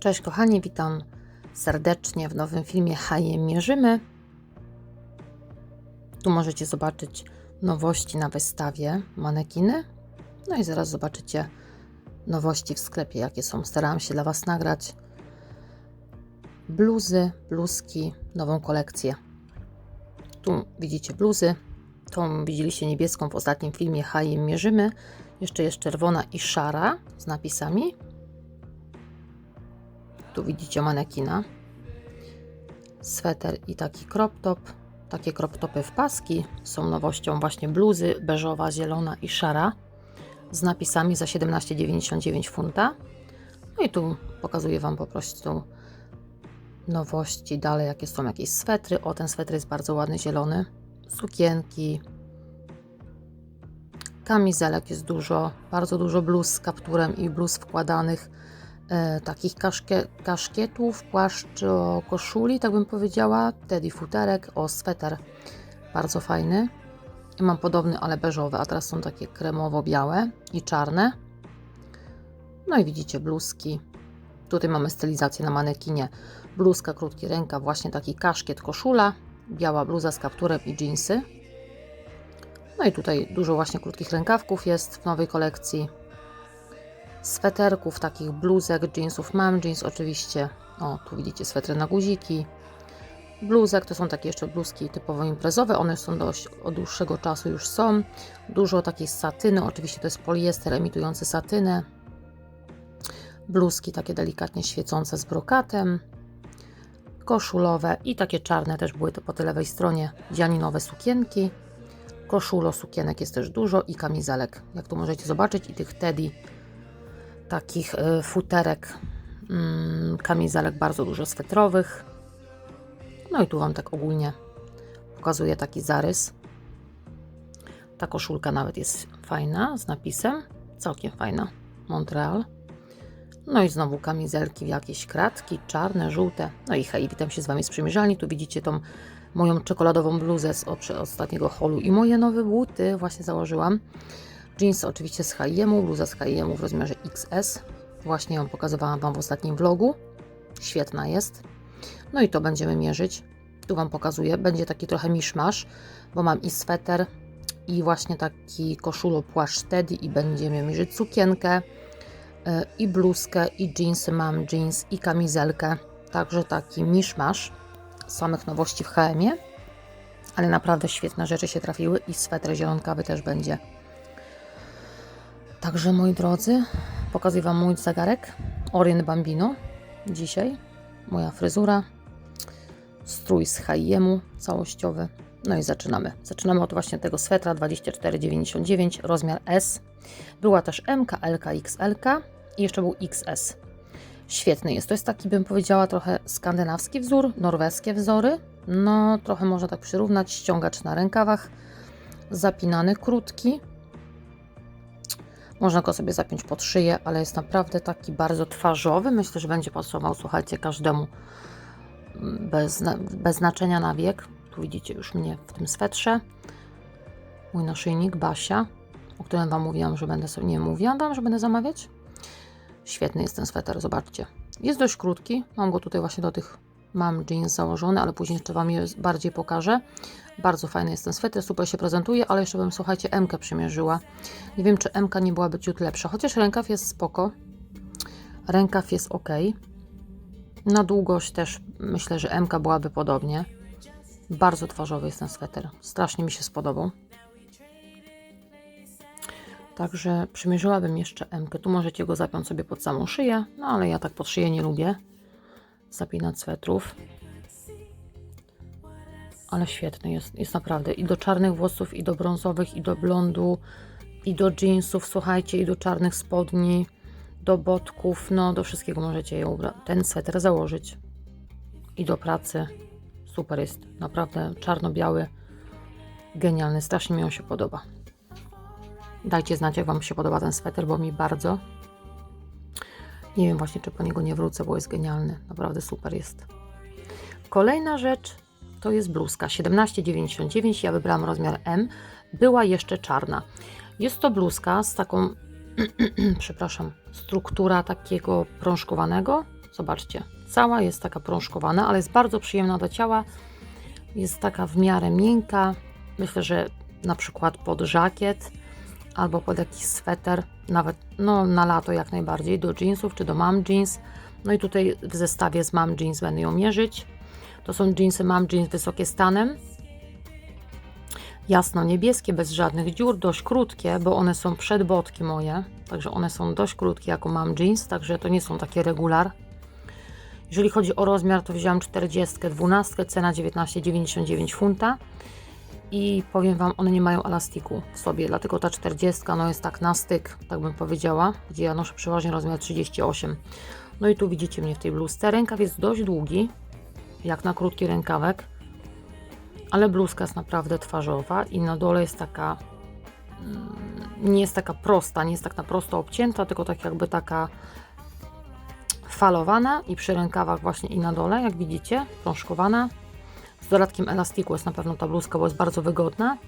Cześć kochani, witam serdecznie w nowym filmie Haje Mierzymy. Tu możecie zobaczyć nowości na wystawie, manekiny. No i zaraz zobaczycie nowości w sklepie, jakie są. Starałam się dla Was nagrać bluzy, bluzki, nową kolekcję. Tu widzicie bluzy. Tą widzieliście niebieską w ostatnim filmie Haje Mierzymy. Jeszcze jest czerwona i szara z napisami. Tu widzicie manekina. Sweter i taki crop top. Takie crop topy w paski są nowością właśnie bluzy beżowa, zielona i szara z napisami za 17,99 funta. No i tu pokazuję Wam po prostu nowości dalej, jakie są jakieś swetry. O, ten swetr jest bardzo ładny, zielony. Sukienki. Kamizelek jest dużo, bardzo dużo bluz z kapturem i bluz wkładanych e, takich kaszkie, kaszkietów, płaszcz o koszuli, tak bym powiedziała, teddy futerek, o sweter, bardzo fajny. Mam podobny, ale beżowy, a teraz są takie kremowo-białe i czarne. No i widzicie bluzki. Tutaj mamy stylizację na manekinie. Bluzka, krótki rękaw, właśnie taki kaszkiet, koszula, biała bluza z kapturem i jeansy. No i tutaj dużo właśnie krótkich rękawków jest w nowej kolekcji sweterków, takich bluzek, jeansów. Mam jeans oczywiście. O, tu widzicie swetry na guziki. Bluzek to są takie jeszcze bluzki typowo imprezowe. One są dość od dłuższego czasu już są. Dużo takiej satyny. Oczywiście to jest poliester emitujący satynę. Bluzki takie delikatnie świecące z brokatem. Koszulowe i takie czarne też były to po tej lewej stronie. Dzianinowe sukienki. Koszulo sukienek jest też dużo i kamizelek. Jak tu możecie zobaczyć i tych teddy takich y, futerek, mm, kamizelek bardzo dużo swetrowych. No i tu Wam tak ogólnie pokazuję taki zarys. Ta koszulka nawet jest fajna, z napisem, całkiem fajna, Montreal. No i znowu kamizelki jakieś kratki, czarne, żółte. No i hej, witam się z Wami z przymierzalni. Tu widzicie tą moją czekoladową bluzę z ostatniego holu i moje nowe buty właśnie założyłam. Jeans oczywiście z H&M, bluza z H&M w rozmiarze XS. Właśnie ją pokazywałam Wam w ostatnim vlogu. Świetna jest. No i to będziemy mierzyć. Tu Wam pokazuję. Będzie taki trochę miszmasz, bo mam i sweter, i właśnie taki koszulo płaszcz Teddy i będziemy mierzyć sukienkę, yy, i bluzkę, i jeansy. Mam jeans i kamizelkę. Także taki miszmasz samych nowości w HM-ie. Ale naprawdę świetne rzeczy się trafiły i sweter zielonkawy też będzie. Także moi drodzy, pokazuję Wam mój zegarek Orient Bambino dzisiaj. Moja fryzura, strój z H&M całościowy. No i zaczynamy. Zaczynamy od właśnie tego swetra 24,99, rozmiar S. Była też MK, LK, XLK i jeszcze był XS. Świetny jest. To jest taki, bym powiedziała, trochę skandynawski wzór, norweskie wzory. No, trochę można tak przyrównać. Ściągacz na rękawach, zapinany, krótki. Można go sobie zapiąć pod szyję, ale jest naprawdę taki bardzo twarzowy. Myślę, że będzie pasował, słuchajcie, każdemu bez, bez znaczenia na wiek. Tu widzicie już mnie w tym swetrze. Mój naszyjnik Basia, o którym Wam mówiłam, że będę sobie... Nie, mówiłam Wam, że będę zamawiać? Świetny jest ten sweter, zobaczcie. Jest dość krótki, mam go tutaj właśnie do tych, mam jeans założony, ale później jeszcze Wam je bardziej pokażę. Bardzo fajny jest ten sweter, super się prezentuje, ale jeszcze bym, słuchajcie, MK przymierzyła. Nie wiem, czy MK nie byłaby ciut lepsza, chociaż rękaw jest spoko. Rękaw jest ok. Na długość też myślę, że MK byłaby podobnie. Bardzo twarzowy jest ten sweter, strasznie mi się spodobał. Także przymierzyłabym jeszcze M. -kę. Tu możecie go zapiąć sobie pod samą szyję, no ale ja tak pod szyję nie lubię zapinać swetrów. Ale świetny jest, jest naprawdę i do czarnych włosów, i do brązowych, i do blondu, i do jeansów, słuchajcie, i do czarnych spodni, do botków, no do wszystkiego możecie ubrać. Ten sweter założyć. I do pracy. Super jest, naprawdę czarno-biały, genialny, strasznie mi on się podoba. Dajcie znać, jak Wam się podoba ten sweter, bo mi bardzo. Nie wiem właśnie, czy po niego nie wrócę, bo jest genialny. Naprawdę super jest. Kolejna rzecz to jest bluzka 17,99. Ja wybrałam rozmiar M. Była jeszcze czarna. Jest to bluzka z taką, przepraszam, struktura takiego prążkowanego Zobaczcie, cała jest taka prążkowana, ale jest bardzo przyjemna do ciała. Jest taka w miarę miękka. Myślę, że na przykład pod żakiet albo pod jakiś sweter, nawet no, na lato jak najbardziej, do jeansów czy do mam jeans. No i tutaj w zestawie z mam jeans będę ją mierzyć. To są jeansy mam jeans wysokie stanem. Jasno-niebieskie, bez żadnych dziur, dość krótkie, bo one są przedbotki moje, także one są dość krótkie jako mam jeans, także to nie są takie regular. Jeżeli chodzi o rozmiar, to wziąłem 40, 12, cena 19,99 funta i powiem Wam, one nie mają elastiku w sobie, dlatego ta 40 no jest tak na styk, tak bym powiedziała, gdzie ja noszę przeważnie rozmiar 38. No i tu widzicie mnie w tej bluzce. Rękaw jest dość długi, jak na krótki rękawek, ale bluzka jest naprawdę twarzowa i na dole jest taka, mm, nie jest taka prosta, nie jest tak na prosto obcięta, tylko tak jakby taka falowana i przy rękawach właśnie i na dole, jak widzicie, prążkowana. Z dodatkiem elastiku jest na pewno ta bluzka, bo jest bardzo wygodna.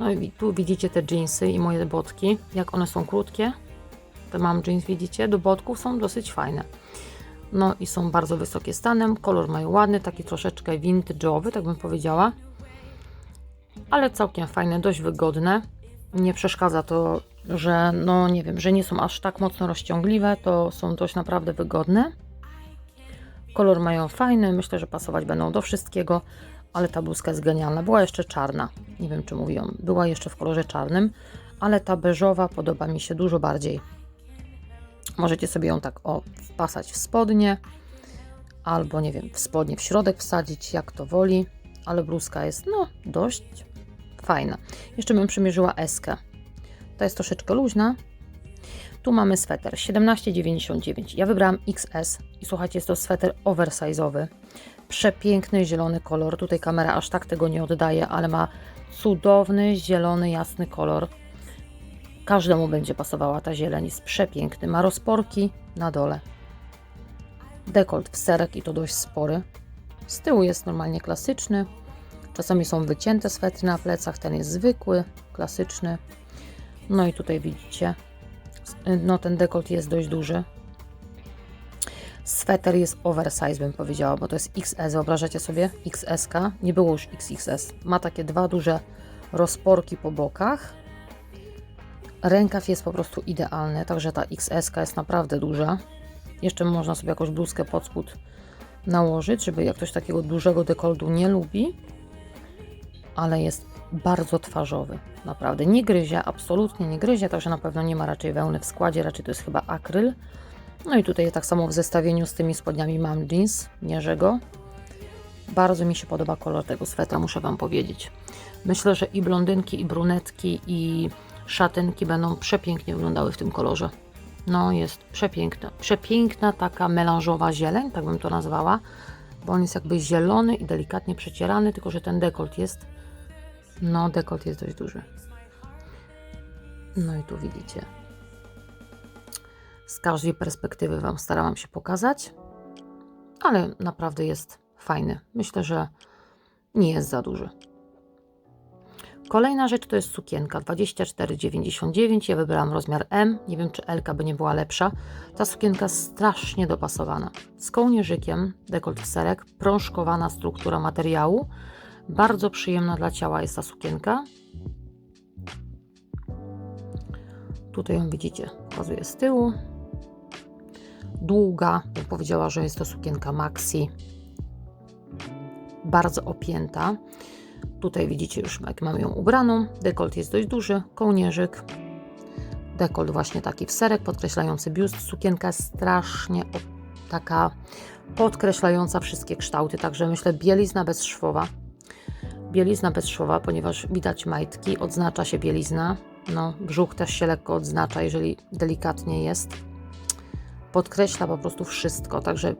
No i tu widzicie te jeansy i moje botki, jak one są krótkie. Te mam jeans, widzicie, do botków są dosyć fajne. No i są bardzo wysokie stanem, kolor mają ładny, taki troszeczkę vintage'owy, tak bym powiedziała. Ale całkiem fajne, dość wygodne. Nie przeszkadza to, że no nie wiem, że nie są aż tak mocno rozciągliwe, to są dość naprawdę wygodne. Kolor mają fajny, myślę, że pasować będą do wszystkiego, ale ta bluzka jest genialna. Była jeszcze czarna, nie wiem czy mówią, była jeszcze w kolorze czarnym, ale ta beżowa podoba mi się dużo bardziej. Możecie sobie ją tak o wpasać w spodnie, albo nie wiem, w spodnie w środek wsadzić, jak to woli, ale bluzka jest no dość fajna. Jeszcze bym przymierzyła eskę. Ta jest troszeczkę luźna. Tu mamy sweter 17,99. Ja wybrałam XS i słuchajcie, jest to sweter oversize'owy. Przepiękny zielony kolor. Tutaj kamera aż tak tego nie oddaje, ale ma cudowny zielony, jasny kolor. Każdemu będzie pasowała ta zieleń. Jest przepiękny. Ma rozporki na dole. Dekolt w serek i to dość spory. Z tyłu jest normalnie klasyczny. Czasami są wycięte swetry na plecach. Ten jest zwykły, klasyczny. No i tutaj widzicie, no ten dekolt jest dość duży. Sweter jest oversize, bym powiedziała, bo to jest XS. Wyobrażacie sobie? XS, nie było już XXS. Ma takie dwa duże rozporki po bokach. Rękaw jest po prostu idealny, także ta XS jest naprawdę duża. Jeszcze można sobie jakąś bluzkę pod spód nałożyć, żeby jak ktoś takiego dużego dekoltu nie lubi, ale jest bardzo twarzowy, naprawdę. Nie gryzie, absolutnie nie gryzie, także na pewno nie ma raczej wełny w składzie, raczej to jest chyba akryl. No i tutaj tak samo w zestawieniu z tymi spodniami mam jeans, mierzę go. Bardzo mi się podoba kolor tego swetra, muszę Wam powiedzieć. Myślę, że i blondynki, i brunetki, i szatynki będą przepięknie wyglądały w tym kolorze. No, jest przepiękna. Przepiękna taka melanżowa zieleń, tak bym to nazwała, bo on jest jakby zielony i delikatnie przecierany, tylko że ten dekolt jest, no dekolt jest dość duży. No i tu widzicie. Z każdej perspektywy Wam starałam się pokazać, ale naprawdę jest fajny. Myślę, że nie jest za duży. Kolejna rzecz to jest sukienka 24,99. Ja wybrałam rozmiar M. Nie wiem, czy L by nie była lepsza. Ta sukienka strasznie dopasowana. Z kołnierzykiem, dekolt w serek, prążkowana struktura materiału. Bardzo przyjemna dla ciała jest ta sukienka. Tutaj ją widzicie, pokazuję z tyłu. Długa, powiedziała, że jest to sukienka maxi. Bardzo opięta. Tutaj widzicie już, jak mamy ją ubraną. Dekolt jest dość duży, kołnierzyk. Dekolt właśnie taki w serek, podkreślający biust. Sukienka strasznie taka podkreślająca wszystkie kształty, także myślę bielizna bezszwowa. Bielizna bezszwowa, ponieważ widać majtki, odznacza się bielizna. No, brzuch też się lekko odznacza, jeżeli delikatnie jest. Podkreśla po prostu wszystko, także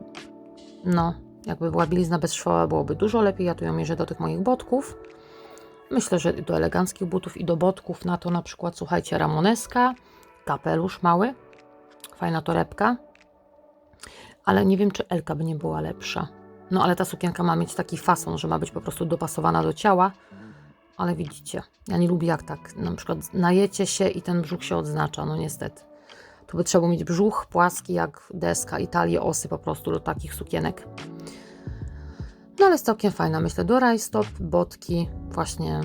no, jakby była bielizna bezszwowa, byłoby dużo lepiej. Ja tu ją mierzę do tych moich botków. Myślę, że do eleganckich butów i do botków na to na przykład, słuchajcie, ramoneska, kapelusz mały, fajna torebka, ale nie wiem, czy Elka by nie była lepsza. No ale ta sukienka ma mieć taki fason, że ma być po prostu dopasowana do ciała, ale widzicie, ja nie lubię jak tak, na przykład najecie się i ten brzuch się odznacza, no niestety. Tu by trzeba mieć brzuch płaski jak deska i talię osy po prostu do takich sukienek. No ale jest całkiem fajna, myślę, do rajstop, botki, właśnie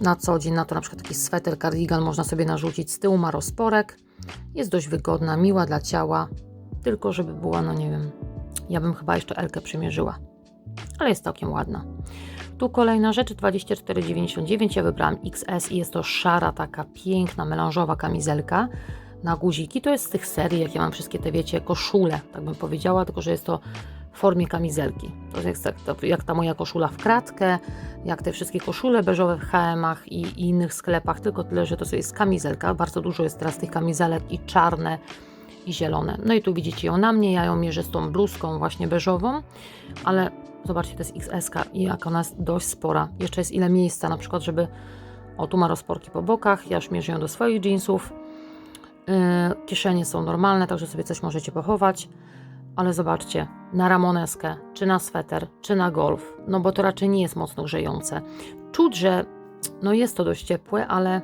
na co dzień, na to na przykład taki sweter, cardigan można sobie narzucić, z tyłu ma rozporek, jest dość wygodna, miła dla ciała, tylko żeby była, no nie wiem, ja bym chyba jeszcze Elkę przymierzyła, ale jest całkiem ładna. Tu kolejna rzecz, 24,99, ja wybrałam XS i jest to szara, taka piękna, melanżowa kamizelka na guziki, to jest z tych serii, jakie mam wszystkie te, wiecie, koszule, tak bym powiedziała, tylko że jest to w formie kamizelki. To jest jak, to jak ta moja koszula w kratkę, jak te wszystkie koszule beżowe w H&M-ach i, i innych sklepach, tylko tyle, że to jest kamizelka. Bardzo dużo jest teraz tych kamizelek i czarne, i zielone. No i tu widzicie ją na mnie, ja ją mierzę z tą bluzką właśnie beżową, ale zobaczcie, to jest XS i jak ona jest dość spora. Jeszcze jest ile miejsca, na przykład, żeby... O, tu ma rozporki po bokach, ja już mierzę ją do swoich jeansów. Yy, kieszenie są normalne, także sobie coś możecie pochować ale zobaczcie, na ramoneskę, czy na sweter, czy na golf, no bo to raczej nie jest mocno grzejące. Czuć, że no jest to dość ciepłe, ale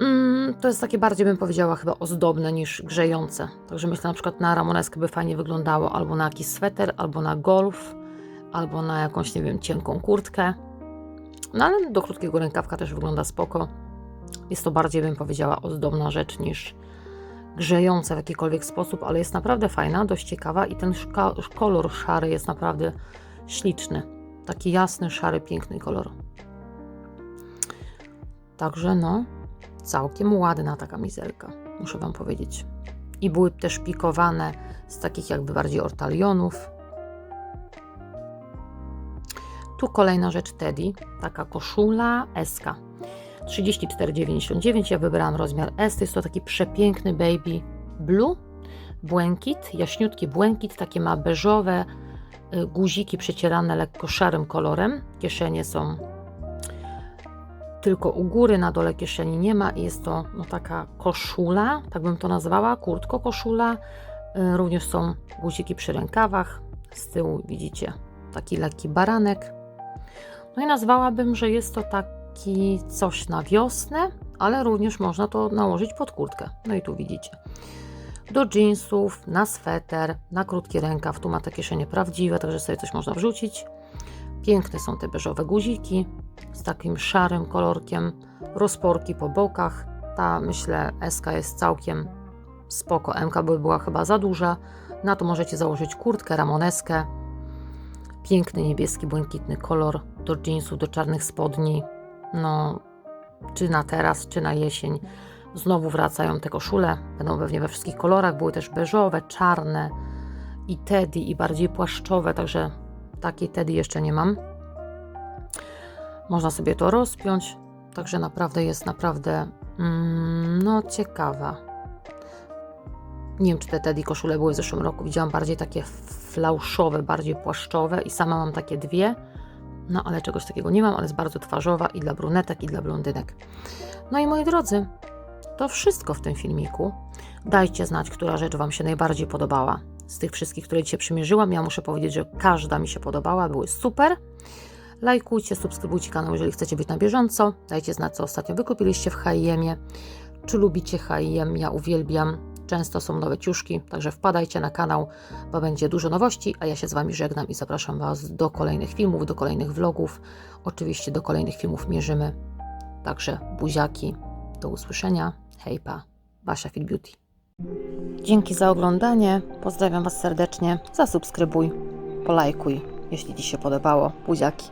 mm, to jest takie bardziej, bym powiedziała, chyba ozdobne niż grzejące. Także myślę, na przykład na ramoneskę by fajnie wyglądało albo na jakiś sweter, albo na golf, albo na jakąś, nie wiem, cienką kurtkę. No ale do krótkiego rękawka też wygląda spoko. Jest to bardziej, bym powiedziała, ozdobna rzecz niż grzejąca w jakikolwiek sposób, ale jest naprawdę fajna, dość ciekawa i ten kolor szary jest naprawdę śliczny. Taki jasny, szary, piękny kolor. Także no, całkiem ładna ta kamizelka, muszę Wam powiedzieć. I były też pikowane z takich jakby bardziej ortalionów. Tu kolejna rzecz Teddy, taka koszula SK. 34,99. Ja wybrałam rozmiar S. To jest to taki przepiękny baby blue, błękit, jaśniutki błękit, takie ma beżowe y, guziki przecierane lekko szarym kolorem. Kieszenie są tylko u góry, na dole kieszeni nie ma i jest to no, taka koszula, tak bym to nazwała, kurtko koszula. Y, Również są guziki przy rękawach. Z tyłu widzicie taki lekki baranek. No i nazwałabym, że jest to tak taki coś na wiosnę, ale również można to nałożyć pod kurtkę. No i tu widzicie. Do jeansów, na sweter, na krótki rękaw. Tu ma te kieszenie prawdziwe, także sobie coś można wrzucić. Piękne są te beżowe guziki z takim szarym kolorkiem, rozporki po bokach. Ta myślę SK jest całkiem spoko. MK by była chyba za duża. Na to możecie założyć kurtkę, ramoneskę. Piękny niebieski, błękitny kolor do jeansów, do czarnych spodni no, czy na teraz, czy na jesień. Znowu wracają te koszule, będą pewnie we wszystkich kolorach, były też beżowe, czarne i teddy, i bardziej płaszczowe, także takiej teddy jeszcze nie mam. Można sobie to rozpiąć, także naprawdę jest naprawdę, mm, no ciekawa. Nie wiem, czy te teddy koszule były w zeszłym roku, widziałam bardziej takie flauszowe, bardziej płaszczowe i sama mam takie dwie no ale czegoś takiego nie mam, ale jest bardzo twarzowa i dla brunetek, i dla blondynek. No i moi drodzy, to wszystko w tym filmiku. Dajcie znać, która rzecz Wam się najbardziej podobała. Z tych wszystkich, które dzisiaj przymierzyłam, ja muszę powiedzieć, że każda mi się podobała, były super. Lajkujcie, subskrybujcie kanał, jeżeli chcecie być na bieżąco. Dajcie znać, co ostatnio wykupiliście w H&M. Czy lubicie H&M? Ja uwielbiam. Często są nowe ciuszki, także wpadajcie na kanał, bo będzie dużo nowości, a ja się z Wami żegnam i zapraszam Was do kolejnych filmów, do kolejnych vlogów. Oczywiście do kolejnych filmów mierzymy. Także buziaki, do usłyszenia. Hejpa, Basia Fit Beauty. Dzięki za oglądanie, pozdrawiam Was serdecznie, zasubskrybuj, polajkuj, jeśli Ci się podobało. Buziaki.